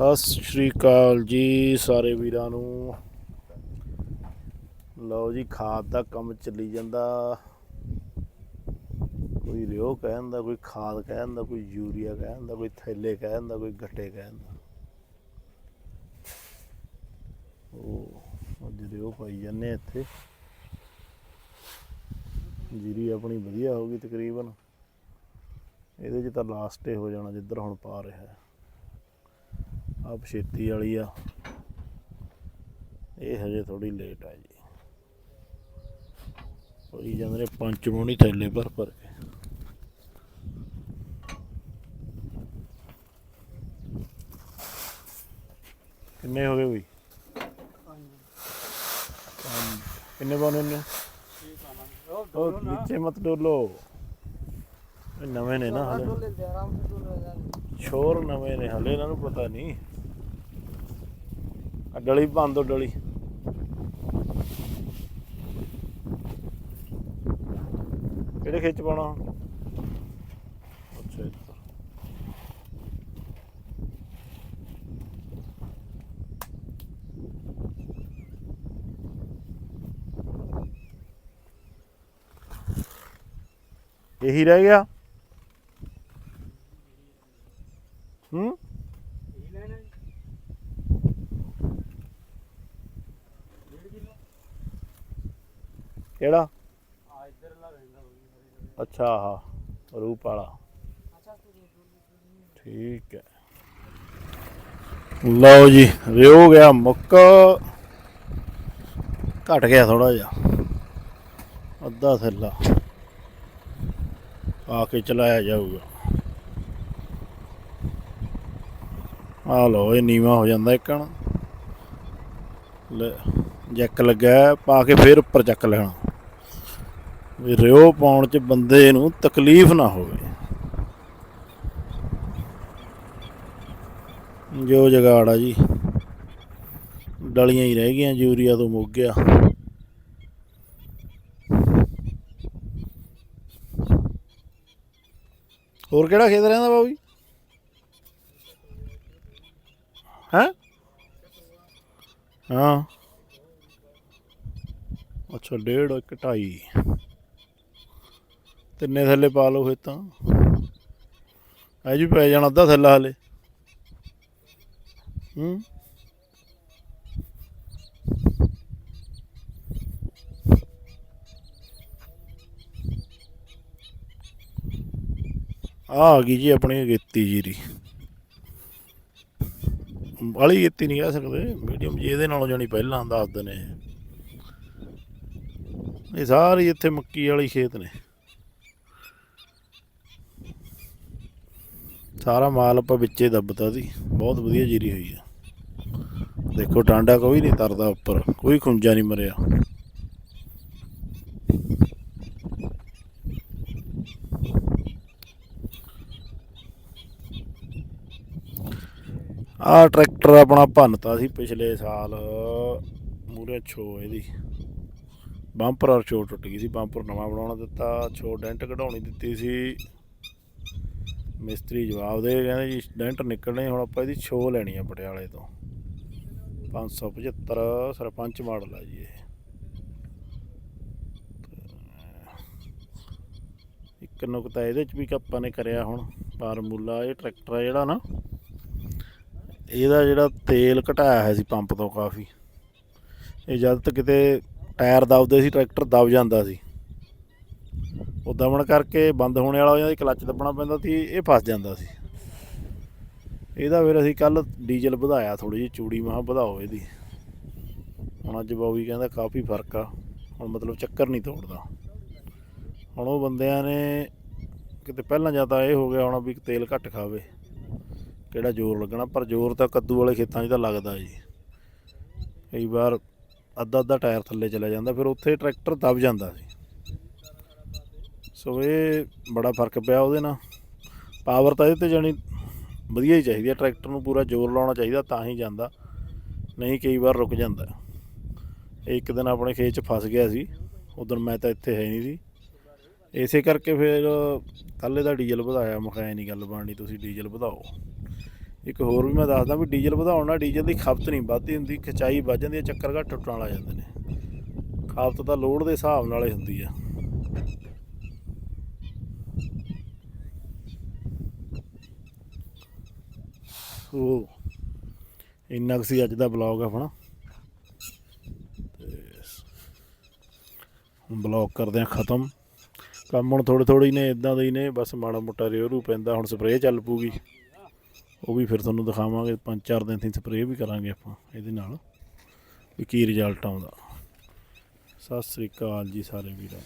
ਸਤਿ ਸ਼੍ਰੀ ਅਕਾਲ ਜੀ ਸਾਰੇ ਵੀਰਾਂ ਨੂੰ। ਲਓ ਜੀ, ਖਾਦ ਦਾ ਕੰਮ ਚੱਲੀ ਜਾਂਦਾ। ਕੋਈ ਰਿਓ ਕਹਿੰਦਾ ਕੋਈ ਖਾਦ ਕਹਿੰਦਾ ਕੋਈ ਯੂਰੀਆ ਕਹਿੰਦਾ ਕੋਈ ਥੈਲੇ ਕਹਿੰਦਾ ਕੋਈ ਗੱਟੇ ਕਹਿੰਦਾ ਉਹ ਅੱਜ ਰਿਓ ਪਾਈ ਜਾਂਦੇ ਇੱਥੇ। ਜੀਰੀ ਆਪਣੀ ਵਧੀਆ ਹੋ ਗਈ ਤਕਰੀਬਨ। ਇਹਦੇ 'ਚ ਤਾਂ ਲਾਸਟ ਹੋ ਜਾਣਾ ਜਿੱਧਰ ਹੁਣ ਪਾ ਰਿਹਾ। ਹੈ ਆ ਪਛੇਤੀ ਵਾਲੀ ਆ। ਇਹ ਹਜੇ ਥੋੜੀ ਲੇਟ ਆ ਜੀ। ਹੋਈ ਜਾਂਦੇ ਨੇ ਪੰਜ ਮੋਣੀ ਥੈਲੇ ਭਰ ਭਰ ਕੇ। ਕਿੰਨੇ ਹੋ ਗਏ ਪੰਜ। ਕਿੰਨੇ ਪਾਉਣੇ ਨੇ ਉਹ ਨੀਚੇ ਮਤ ਡੋਲੋ। ਨਵੇਂ ਨੇ ਨਾ ਹਲੇ। ਸ਼ੋਰ ਨਵੇਂ ਨੇ ਹਲੇ ਇਹਨਾਂ ਨੂੰ ਪਤਾ ਨਹੀਂ ਆ ਡਲੀ ਬੰਦ ਦੋ ਡਲੀ। ਕਿਹੜੇ ਖਿੱਚ ਪਾਉਣਾ? ਅੱਛਾ ਇੱਧਰ ਇਹੀ ਰਹਿ ਗਿਆ ਹੂੰ ਕਿਹੜਾ? ਅੱਛਾ ਆਹ ਰੂਪ ਵਾਲਾ। ਠੀਕ ਹੈ। ਲਓ ਜੀ ਰਿਓ ਗਿਆ ਮੁੱਕ। ਘਟ ਗਿਆ ਥੋੜਾ ਜਿਹਾ। ਅੱਧਾ ਥੱਲਾ। ਆ ਕੇ ਚਲਾਇਆ ਜਾਊਗਾ। ਆ ਲਓ ਇਹ ਨੀਵਾ ਹੋ ਜਾਂਦਾ ਇੱਕਣ ਲੈ ਜੈਕ ਲੱਗਾ ਪਾ ਕੇ ਫਿਰ ਉੱਪਰ ਚੱਕ ਲੈਣਾ। ਵੀ ਰਿਓ ਪਾਉਣ ਚ ਬੰਦੇ ਨੂੰ ਤਕਲੀਫ ਨਾ ਹੋਵੇ। ਜੋ ਜਗਾੜਾ ਜੀ। ਡਲੀਆਂ ਹੀ ਰਹਿ ਗਈਆਂ, ਯੂਰੀਆ ਤੋਂ ਮੁੱਕ ਗਿਆ। ਹੋਰ ਕਿਹੜਾ ਖੇਤ ਰਹਿੰਦਾ ਬਾਬੂ ਹੈ? ਹਾਂ। ਅੱਛਾ, ਡੇਢ ਇੱਕ ਢਾਈ। ਤਿੰਨੇ ਥੱਲੇ ਪਾ ਲਓ ਫਿਰ ਤਾਂ ਐ ਜੀ ਪੈ ਜਾਣਾ ਅੱਧਾ ਥੱਲਾ ਹਲੇ। ਹੂੰ। ਆ ਆ ਗਈ ਜੀ ਆਪਣੀ ਗੇਤੀ ਜੀਰੀ। ਵਾਲੀ ਗੇਤੀ ਨਹੀਂ ਕਹਿ ਸਕਦੇ ਮੀਡੀਅਮ ਜੀ, ਇਹਦੇ ਨਾਲੋਂ ਜਾਣੀ ਪਹਿਲਾਂ ਦੱਸਦੇ ਨੇ। ਇਹ ਸਾਰੀ ਇੱਥੇ ਮੱਕੀ ਵਾਲੀ ਖੇਤ ਨੇ। ਸਾਰਾ ਮਾਲ ਆਪਾਂ ਵਿੱਚੇ ਦੱਬਤਾ ਸੀ। ਬਹੁਤ ਵਧੀਆ ਜੀਰੀ ਹੋਈ ਆ। ਦੇਖੋ ਟਾਂਡਾ ਕੋਈ ਨਹੀਂ ਤਰਦਾ ਉੱਪਰ। ਕੋਈ ਖੁੰਝਾ ਨਹੀਂ ਮਰਿਆ। ਆ ਟਰੈਕਟਰ ਆਪਣਾ ਭੰਨਤਾ ਸੀ ਪਿਛਲੇ ਸਾਲ। ਮੂਰੇ ਛੋ ਇਹਦੀ। ਬੰਪਰ ਔਰ ਛੋ ਟੁੱਟ ਗਈ ਸੀ। ਬੰਪਰ ਨਵਾਂ ਬਣਾਉਣਾ ਦਿੱਤਾ। ਛੋ ਡੈਂਟ ਕਢਾਉਣੀ ਦਿੱਤੀ ਸੀ। ਮਿਸਤਰੀ ਜਵਾਬ ਦੇ ਕਹਿੰਦੇ ਜੀ, ਡੈਂਟ ਨਿਕਲਣੇ, ਹੁਣ ਆਪਾਂ ਇਹਦੀ ਛੋ ਲੈਣੀ ਆ ਪਟਿਆਲੇ ਤੋਂ। 575 ਸਰਪੰਚ ਮਾਡਲ ਆ ਜੀ ਇਹ। ਇੱਕ ਨੁਕਤਾ ਇਹਦੇ ਚ ਵੀ ਆਪਾਂ ਨੇ ਕਰਿਆ ਹੁਣ, ਫਾਰਮੂਲਾ, ਇਹ ਟਰੈਕਟਰ ਆ ਜਿਹੜਾ ਨਾ, ਇਹਦਾ ਜਿਹੜਾ ਤੇਲ ਘਟਾਇਆ ਹੋਇਆ ਸੀ ਪੰਪ ਤੋਂ ਕਾਫੀ। ਇਹ ਜਦ ਤੱਕ ਕਿਤੇ ਟਾਇਰ ਦਬਦੇ ਸੀ, ਟਰੈਕਟਰ ਦਬ ਜਾਂਦਾ ਸੀ। ਉਹ ਦਬਣ ਕਰਕੇ ਬੰਦ ਹੋਣੇ ਵਾਲਾ ਹੋ ਜਾਂਦਾ ਕਲੱਚ ਦੱਬਣਾ ਪੈਂਦਾ ਸੀ, ਇਹ ਫਸ ਜਾਂਦਾ ਸੀ। ਇਹਦਾ ਫਿਰ ਅਸੀਂ ਕੱਲ ਡੀਜ਼ਲ ਵਧਾਇਆ ਥੋੜੀ ਜਿਹੀ, ਚੂੜੀ ਮਹਾ ਵਧਾਓ ਇਹਦੀ। ਹੁਣ ਅੱਜ ਬਾਊ ਕਹਿੰਦਾ ਕਾਫੀ ਫ਼ਰਕ ਆ, ਹੁਣ ਮਤਲਬ ਚੱਕਰ ਨਹੀਂ ਤੋੜਦਾ। ਹੁਣ ਉਹ ਬੰਦਿਆਂ ਨੇ ਕਿਤੇ ਪਹਿਲਾਂ ਜਾਂ ਤਾਂ ਇਹ ਹੋ ਗਿਆ ਹੁਣ ਵੀ ਤੇਲ ਘੱਟ ਖਾਵੇ, ਕਿਹੜਾ ਜ਼ੋਰ ਲੱਗਣਾ, ਪਰ ਜ਼ੋਰ ਤਾਂ ਕੱਦੂ ਵਾਲੇ ਖੇਤਾਂ 'ਚ ਤਾਂ ਲੱਗਦਾ ਜੀ। ਕਈ ਵਾਰ ਅੱਧਾ ਅੱਧਾ ਟਾਇਰ ਥੱਲੇ ਚਲਾ ਜਾਂਦਾ, ਫਿਰ ਉੱਥੇ ਟਰੈਕਟਰ ਦਬ ਜਾਂਦਾ ਸੀ। ਸੋ ਇਹ ਬੜਾ ਫ਼ਰਕ ਪਿਆ ਉਹਦੇ ਨਾਲ। ਪਾਵਰ ਤਾਂ ਇਹਦੇ ਤੇ ਜਾਣੀ ਵਧੀਆ ਹੀ ਚਾਹੀਦੀ ਹੈ। ਟਰੈਕਟਰ ਨੂੰ ਪੂਰਾ ਜ਼ੋਰ ਲਾਉਣਾ ਚਾਹੀਦਾ ਤਾਂ ਹੀ ਜਾਂਦਾ। ਨਹੀਂ ਕਈ ਵਾਰ ਰੁਕ ਜਾਂਦਾ। ਇੱਕ ਦਿਨ ਆਪਣੇ ਖੇਤ 'ਚ ਫਸ ਗਿਆ ਸੀ। ਉਦੋਂ ਮੈਂ ਤਾਂ ਇੱਥੇ ਹੈ ਨਹੀਂ ਸੀ। ਇਸੇ ਕਰਕੇ ਫਿਰ ਕੱਲ੍ਹ ਇਹਦਾ ਡੀਜ਼ਲ ਵਧਾਇਆ। ਮੈਂ ਨਹੀਂ ਗੱਲ ਬਣਨੀ, ਤੁਸੀਂ ਡੀਜ਼ਲ ਵਧਾਓ। ਇੱਕ ਹੋਰ ਵੀ ਮੈਂ ਦੱਸਦਾ ਵੀ ਡੀਜ਼ਲ ਵਧਾਉਣ ਨਾਲ ਡੀਜ਼ਲ ਦੀ ਖਪਤ ਨਹੀਂ ਵੱਧਦੀ ਹੁੰਦੀ। ਖਿਚਾਈ ਵੱਧ ਜਾਂਦੀ ਹੈ, ਚੱਕਰ ਘੱਟ ਟੁੱਟਣ ਲੱਗ ਜਾਂਦੇ ਨੇ। ਖਪਤ ਤਾਂ ਲੋਡ ਦੇ ਹਿਸਾਬ ਨਾਲ ਹੀ ਹੁੰਦੀ ਆ ਸੋ ਇੰਨਾ ਕੁ ਸੀ ਅੱਜ ਦਾ ਬਲੌਗ ਆਪਣਾ। ਤੇ ਹੁਣ ਬਲੌਗ ਕਰਦੇ ਆ ਖਤਮ। ਕੰਮ ਹੁਣ ਥੋੜੇ ਥੋੜੇ ਹੀ ਨੇ ਇਦਾਂ ਦੇ ਹੀ ਨੇ, ਬਸ ਮਾੜਾ ਮੋਟਾ ਰੇਰੂ ਪੈਂਦਾ, ਹੁਣ ਸਪਰੇਅ ਚੱਲ ਪੂਗੀ। ਉਹ ਵੀ ਫਿਰ ਤੁਹਾਨੂੰ ਦਿਖਾਵਾਂਗੇ, ਪੰਜ ਚਾਰ ਦਿਨ ਦੀ ਸਪਰੇਅ ਵੀ ਕਰਾਂਗੇ ਆਪਾਂ ਇਹਦੇ ਨਾਲ, ਵੀ ਕੀ ਰਿਜ਼ਲਟ ਆਉਂਦਾ। ਸਤਿ ਸ੍ਰੀ ਅਕਾਲ ਜੀ ਸਾਰੇ ਵੀਰਾਂ